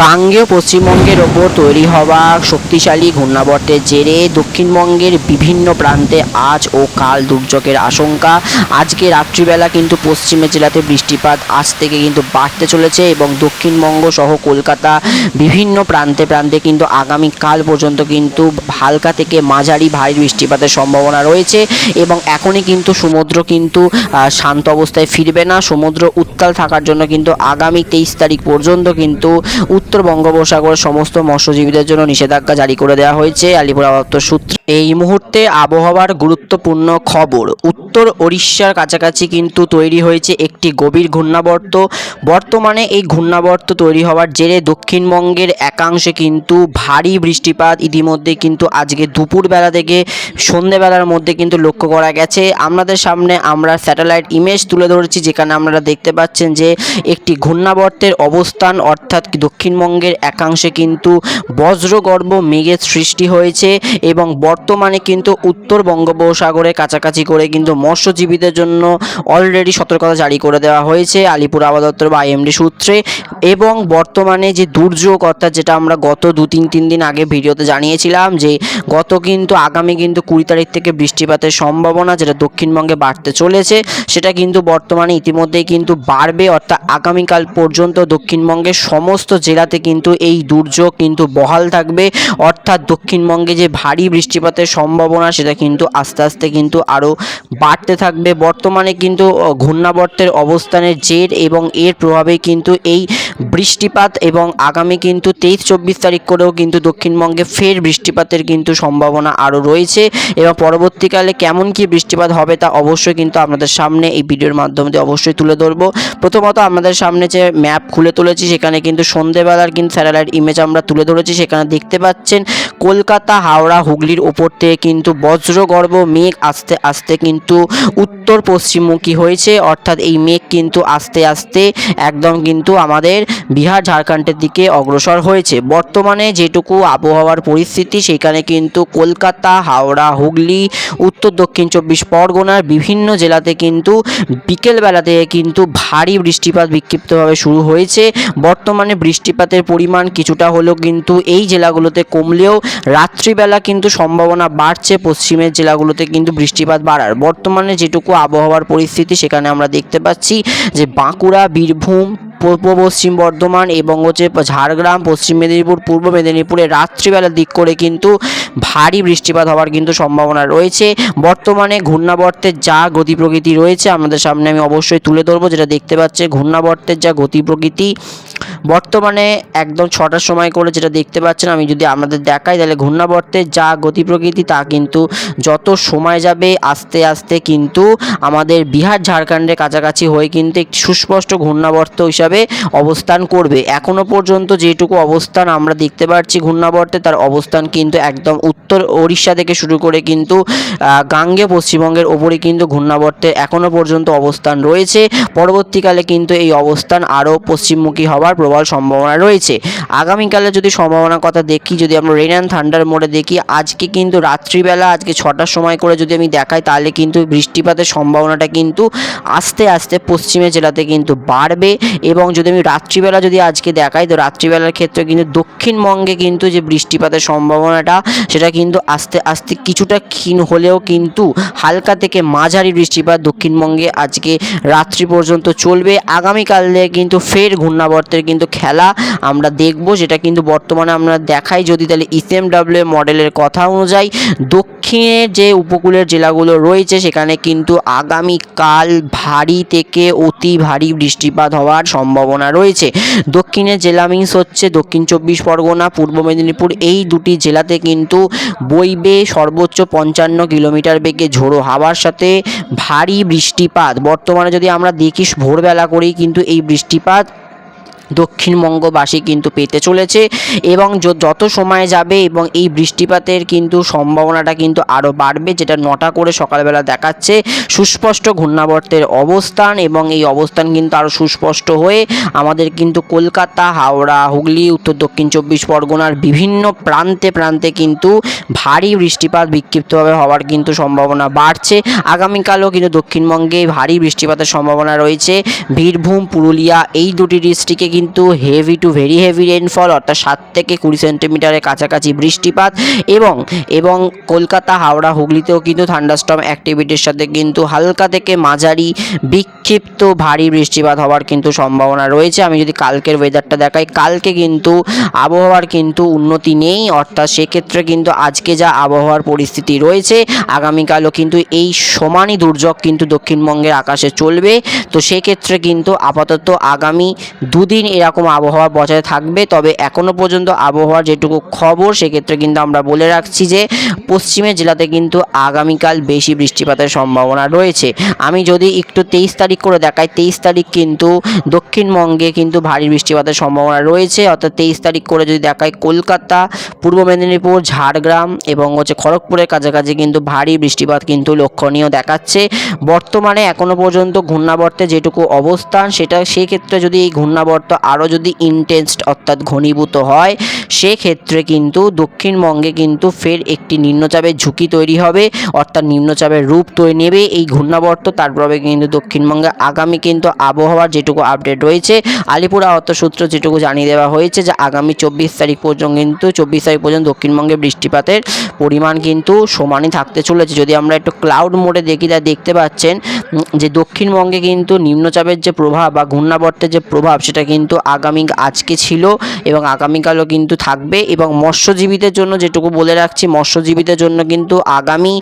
গাঙ্গেয় পশ্চিমবঙ্গের ওপর তৈরি হওয়া শক্তিশালী ঘূর্ণাবর্তের জেরে দক্ষিণবঙ্গের বিভিন্ন প্রান্তে আজ ও কাল দুর্যোগের আশঙ্কা। আজকে রাত্রিবেলা কিন্তু পশ্চিমের জেলাতে বৃষ্টিপাত আজ থেকে কিন্তু বাড়তে চলেছে এবং দক্ষিণবঙ্গ সহ কলকাতা বিভিন্ন প্রান্তে প্রান্তে কিন্তু আগামী কাল পর্যন্ত কিন্তু হালকা থেকে মাঝারি ভারী বৃষ্টিপাতের সম্ভাবনা রয়েছে এবং এখনই কিন্তু সমুদ্র কিন্তু শান্ত অবস্থায় ফিরবে না। সমুদ্র উত্তাল থাকার জন্য কিন্তু আগামী তেইশ তারিখ পর্যন্ত কিন্তু উত্তর বঙ্গোপসাগরের সমস্ত মৎস্যজীবীদের জন্য নিষেধাজ্ঞা জারি করে দেওয়া হয়েছে, আলিপুর আবহাওয়া সূত্রে। এই মুহূর্তে আবহাওয়ার গুরুত্বপূর্ণ খবর, উত্তর ওড়িশার কাছাকাছি কিন্তু তৈরি হয়েছে একটি গভীর ঘূর্ণাবর্ত। বর্তমানে এই ঘূর্ণাবর্ত তৈরি হওয়ার জেরে দক্ষিণবঙ্গের একাংশে কিন্তু ভারী বৃষ্টিপাত ইতিমধ্যে কিন্তু আজকে দুপুরবেলা থেকে সন্ধেবেলার মধ্যে কিন্তু লক্ষ্য করা গেছে। আপনাদের সামনে আমরা স্যাটেলাইট ইমেজ তুলে ধরেছি, যেখানে আপনারা দেখতে পাচ্ছেন যে একটি ঘূর্ণাবর্তের অবস্থান, অর্থাৎ দক্ষিণবঙ্গের একাংশে কিন্তু বজ্রগর্ভ মেঘের সৃষ্টি হয়েছে এবং বর্তমানে কিন্তু উত্তর বঙ্গোপসাগরে কাছাকাছি করে কিন্তু মৎস্যজীবীদের জন্য অলরেডি সতর্কতা জারি করে দেওয়া হয়েছে আলিপুর আবহাওয়া দপ্তর বা আইএমডি সূত্রে। এবং বর্তমানে যে দুর্যোগ, অর্থাৎ যেটা আমরা গত দু তিন তিন দিন আগে ভিডিওতে জানিয়েছিলাম যে গত কিন্তু আগামী কিন্তু কুড়ি তারিখ থেকে বৃষ্টিপাতের সম্ভাবনা যেটা দক্ষিণবঙ্গে বাড়তে চলেছে, সেটা কিন্তু বর্তমানে ইতিমধ্যেই কিন্তু বাড়বে। অর্থাৎ আগামীকাল পর্যন্ত দক্ষিণবঙ্গের সমস্ত জেলাতে কিন্তু এই দুর্যোগ কিন্তু বহাল থাকবে। অর্থাৎ দক্ষিণবঙ্গে যে ভারী বৃষ্টিপাতের সম্ভাবনা, সেটা কিন্তু আস্তে আস্তে কিন্তু আরও বাড়তে থাকবে। বর্তমানে কিন্তু ঘূর্ণাবর্তের অবস্থানের জের এবং এর প্রভাবে কিন্তু এই বৃষ্টিপাত এবং আগামী কিন্তু তেইশ চব্বিশ তারিখ করেও কিন্তু দক্ষিণবঙ্গে ফের বৃষ্টিপাতের কিন্তু সম্ভাবনা আরও রয়েছে এবং পরবর্তীকালে কেমন কি বৃষ্টিপাত হবে তা অবশ্যই কিন্তু আপনাদের সামনে এই ভিডিওর মাধ্যমে অবশ্যই তুলে ধরবো। প্রথমত আমাদের সামনে যে ম্যাপ খুলে তুলেছি, সেখানে কিন্তু সন্ধেবেলার কিন্তু স্যাটেলাইট ইমেজ আমরা তুলে ধরেছি, সেখানে দেখতে পাচ্ছেন কলকাতা, হাওড়া, হুগলির ওপর থেকে কিন্তু বজ্রগর্ভ মেঘ আস্তে আস্তে কিন্তু উত্তর পশ্চিমমুখী হয়েছে, অর্থাৎ এই মেঘ কিন্তু আস্তে আস্তে একদম কিন্তু আমাদের বিহার, ঝাড়খণ্ডের দিকে অগ্রসর হয়েছে। বর্তমানে যেটুকু আবহাওয়ার পরিস্থিতি, সেখানে কিন্তু কলকাতা, হাওড়া, হুগলি, উত্তর, দক্ষিণ চব্বিশ পরগনার বিভিন্ন জেলাতে কিন্তু বিকেলবেলা থেকে কিন্তু ভারী বৃষ্টিপাত বিক্ষিপ্তভাবে শুরু হয়েছে। বর্তমানে বৃষ্টিপাতের পরিমাণ কিছুটা হলেও কিন্তু এই জেলাগুলোতে কমলেও রাত্রিবেলা কিন্তু সম্ভাবনা বাড়ছে, পশ্চিমের জেলাগুলোতে কিন্তু বৃষ্টিপাত বাড়ার। বর্তমানে যেটুকু আবহাওয়ার পরিস্থিতি সেখানে আমরা দেখতে পাচ্ছি যে বাঁকুড়া, বীরভূম, পূর্ব পশ্চিম বর্ধমান এবং হচ্ছে ঝাড়গ্রাম, পশ্চিম মেদিনীপুর, পূর্ব মেদিনীপুরে রাত্রিবেলার দিক করে কিন্তু ভারী বৃষ্টিপাত হওয়ার কিন্তু সম্ভাবনা রয়েছে। বর্তমানে ঘূর্ণাবর্তের যা গতি প্রকৃতি রয়েছে, আমাদের সামনে আমি অবশ্যই তুলে ধরবো। যেটা দেখতে পাচ্ছে, ঘূর্ণাবর্তের যা গতি প্রকৃতি বর্তমানে একদম ছটার সময় করে যেটা দেখতে পাচ্ছেন, আমি যদি আমাদের দেখাই, তাহলে ঘূর্ণাবর্তের যা গতি প্রকৃতি, তা কিন্তু যত সময় যাবে, আস্তে আস্তে কিন্তু আমাদের বিহার ঝাড়খণ্ডের কাছাকাছি হয়ে কিন্তু একটি সুস্পষ্ট ঘূর্ণাবর্ত হিসাবে অবস্থান করবে। এখনও পর্যন্ত যেটুকু অবস্থান আমরা দেখতে পাচ্ছি ঘূর্ণাবর্তে, তার অবস্থান কিন্তু একদম উত্তর ওড়িশা থেকে শুরু করে কিন্তু গাঙ্গে পশ্চিমবঙ্গের ওপরে কিন্তু ঘূর্ণাবর্তের এখনও পর্যন্ত অবস্থান রয়েছে। পরবর্তীকালে কিন্তু এই অবস্থান আরও পশ্চিমমুখী হওয়ার প্রবল সম্ভাবনা রয়েছে। আগামীকালে যদি সম্ভাবনার কথা দেখি, যদি আমরা রেন অ্যান্ড থান্ডার মোডে দেখি, আজকে কিন্তু রাত্রিবেলা, আজকে ছটার সময় করে যদি আমি দেখাই, তাহলে কিন্তু বৃষ্টিপাতের সম্ভাবনাটা কিন্তু আস্তে আস্তে পশ্চিমের জেলাতে কিন্তু বাড়বে। এবং যদি আমি রাত্রিবেলা যদি আজকে দেখাই, তো রাত্রিবেলার ক্ষেত্রে কিন্তু দক্ষিণবঙ্গে কিন্তু যে বৃষ্টিপাতের সম্ভাবনাটা, সেটা কিন্তু আস্তে আস্তে কিছুটা ক্ষীণ হলেও কিন্তু হালকা থেকে মাঝারি বৃষ্টিপাত দক্ষিণবঙ্গে আজকে রাত্রি পর্যন্ত চলবে। আগামীকালে কিন্তু ফের ঘূর্ণাবর্তের কিন্তু খেলা আমরা দেখব, যেটা কিন্তু বর্তমানে আমরা দেখাই। যদি তাহলে ইসএমডাব্লিউ মডেলের কথা অনুযায়ী দক্ষিণের যে উপকূলের জেলাগুলো রয়েছে, সেখানে কিন্তু আগামীকাল ভারী থেকে অতি ভারী বৃষ্টিপাত হওয়ার সম্ভাবনা রয়েছে। দক্ষিণের জেলা মিন্স হচ্ছে দক্ষিণ চব্বিশ পরগনা, পূর্ব মেদিনীপুর, এই দুটি জেলাতে কিন্তু বইবে সর্বোচ্চ পঞ্চান্ন কিলোমিটার বেগে ঝোড়ো হাওয়ার সাথে ভারী বৃষ্টিপাত। বর্তমানে যদি আমরা দেখি ভোরবেলা করেই কিন্তু এই বৃষ্টিপাত দক্ষিণবঙ্গবাসী কিন্তু পেতে চলেছে এবং যত সময় যাবে এবং এই বৃষ্টিপাতের কিন্তু সম্ভাবনাটা কিন্তু আরও বাড়বে, যেটা নটা করে সকালবেলা দেখাচ্ছে সুস্পষ্ট ঘূর্ণাবর্তের অবস্থান এবং এই অবস্থান কিন্তু আরও সুস্পষ্ট হয়ে আমাদের কিন্তু কলকাতা, হাওড়া, হুগলি, উত্তর দক্ষিণ চব্বিশ পরগনার বিভিন্ন প্রান্তে প্রান্তে কিন্তু ভারী বৃষ্টিপাত বিক্ষিপ্তভাবে হওয়ার কিন্তু সম্ভাবনা বাড়ছে। আগামীকালও কিন্তু দক্ষিণবঙ্গে ভারী বৃষ্টিপাতের সম্ভাবনা রয়েছে। বীরভূম, পুরুলিয়া এই দুটি ডিস্ট্রিক্টে কিন্তু কিন্তু heavy to very heavy rainfall অর্থাৎ সাত থেকে কুড়ি সেন্টিমিটারের কাছাকাছি বৃষ্টিপাত এবং এবং কলকাতা, হাওড়া, হুগলিতেও কিন্তু থান্ডারস্টর্ম অ্যাক্টিভিটির সাথে কিন্তু হালকা থেকে মাঝারি বিক্ষিপ্ত ভারী বৃষ্টিপাত হওয়ার কিন্তু সম্ভাবনা রয়েছে। আমি যদি কালকের ওয়েদারটা দেখাই, কালকে কিন্তু আবহাওয়ার কিন্তু উন্নতি নেই, অর্থাৎ সেক্ষেত্রে কিন্তু আজকে যা আবহাওয়ার পরিস্থিতি রয়েছে, আগামীকালও কিন্তু এই সমানই দুর্যোগ কিন্তু দক্ষিণবঙ্গের আকাশে চলবে। তো সেক্ষেত্রে কিন্তু আপাতত আগামী দুদিন এরকম আবহাওয়া বজায় থাকবে, তবে এখনও পর্যন্ত আবহাওয়ার যেটুকু খবর, সেক্ষেত্রে কিন্তু আমরা বলে রাখছি যে, পশ্চিমের জেলাতে কিন্তু আগামীকাল বেশি বৃষ্টিপাতের সম্ভাবনা রয়েছে। আমি যদি একটু তেইশ তারিখ করে দেখাই, তেইশ তারিখ কিন্তু দক্ষিণবঙ্গে কিন্তু ভারী বৃষ্টিপাতের সম্ভাবনা রয়েছে। অর্থাৎ তেইশ তারিখ করে যদি দেখাই, কলকাতা, পূর্ব মেদিনীপুর, ঝাড়গ্রাম এবং হচ্ছে খড়গপুরের কাছাকাছি কিন্তু ভারী বৃষ্টিপাত কিন্তু লক্ষণীয় দেখাচ্ছে। বর্তমানে এখনও পর্যন্ত ঘূর্ণাবর্তে যেটুকু অবস্থান, সেটা, সেক্ষেত্রে যদি এই ঘূর্ণাবর্ত আরও যদি ইনটেন্সড অর্থাৎ ঘনীভূত হয়, সেক্ষেত্রে কিন্তু দক্ষিণবঙ্গে কিন্তু ফের একটি নিম্নচাপের ঝুঁকি তৈরি হবে। অর্থাৎ নিম্নচাপের রূপ তৈরি নেবে এই ঘূর্ণাবর্ত। তার প্রভাবে কিন্তু দক্ষিণবঙ্গে আগামী কিন্তু আবহাওয়ার যেটুকু আপডেট রয়েছে, আলিপুর আহত সূত্র যেটুকু জানিয়ে দেওয়া হয়েছে যে আগামী চব্বিশ তারিখ পর্যন্ত কিন্তু, চব্বিশ তারিখ পর্যন্ত দক্ষিণবঙ্গে বৃষ্টিপাতের পরিমাণ কিন্তু সমানই থাকতে চলেছে। যদি আমরা একটু ক্লাউড মোডে দেখি, তা দেখতে পাচ্ছেন যে দক্ষিণবঙ্গে কিন্তু নিম্নচাপের যে প্রভাব বা ঘূর্ণাবর্তের যে প্রভাব, সেটা কিন্তু আগামী আজকে ছিল এবং আগামীকালও কিন্তু থাকবে এবং মৎস্যজীবীদের জন্য যেটুকু বলে রাখছি, মৎস্যজীবীদের জন্য কিন্তু আগামী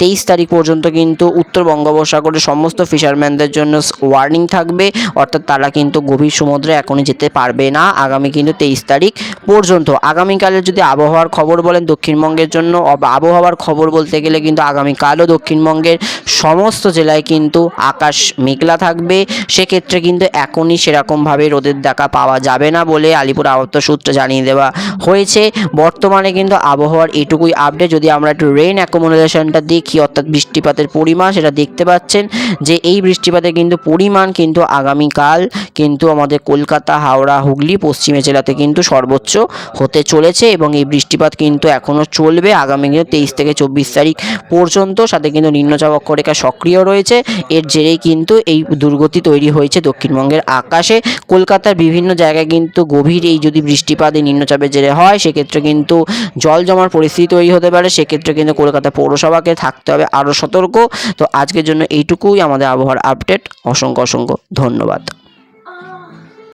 তেইশ তারিখ পর্যন্ত কিন্তু উত্তর বঙ্গোপসাগরের সমস্ত ফিশারম্যানদের জন্য ওয়ার্নিং থাকবে। অর্থাৎ তারা কিন্তু গভীর সমুদ্রে এখনই যেতে পারবে না আগামী কিন্তু তেইশ তারিখ পর্যন্ত। আগামীকালের যদি আবহাওয়ার খবর বলেন, দক্ষিণবঙ্গের জন্য আবহাওয়ার খবর বলতে গেলে কিন্তু আগামীকালও দক্ষিণবঙ্গের সমস্ত জেলায় কিন্তু আকাশ মেঘলা থাকবে। সেক্ষেত্রে কিন্তু এখনই সেরকমভাবে রোদের দেখা পাওয়া যাবে না বলে আলিপুর আবহাওয়া সূত্রে জানিয়ে দেওয়া হয়েছে। বর্তমানে কিন্তু আবহাওয়ার এটুকুই আপডেট যদি আমরা একটু রেইন অ্যাকোমোডেশনটা দেখি, অর্থাৎ বৃষ্টিপাতের পরিমাণ, সেটা দেখতে পাচ্ছেন যে এই বৃষ্টিপাতের কিন্তু পরিমাণ কিন্তু আগামীকাল কিন্তু আমাদের কলকাতা, হাওড়া, হুগলি, পশ্চিমে জেলাতে কিন্তু সর্বোচ্চ হতে চলেছে এবং এই বৃষ্টিপাত কিন্তু এখনও চলবে আগামী কিন্তু তেইশ থেকে চব্বিশ তারিখ পর্যন্ত। সাথে কিন্তু নিম্নচাপ অক্ষরেখা সক্রিয় রয়েছে। এর জেরেই কিন্তু এই দুর্গতি তৈরি হয়েছে দক্ষিণবঙ্গের আকাশে। কলকাতার বিভিন্ন জায়গায় কিন্তু গভীর এই যদি বৃষ্টিপাত, এই নিম্নচাপের জেরে হয়, সেক্ষেত্রে কিন্তু জল জমার পরিস্থিতি তৈরি হতে পারে, সেক্ষেত্রে কিন্তু কলকাতা পৌরসভাকে থাকতে হবে আরও সতর্ক। তো আজকের জন্য এইটুকুই আমাদের আবহাওয়ার আপডেট অসংখ্য অসংখ্য ধন্যবাদ।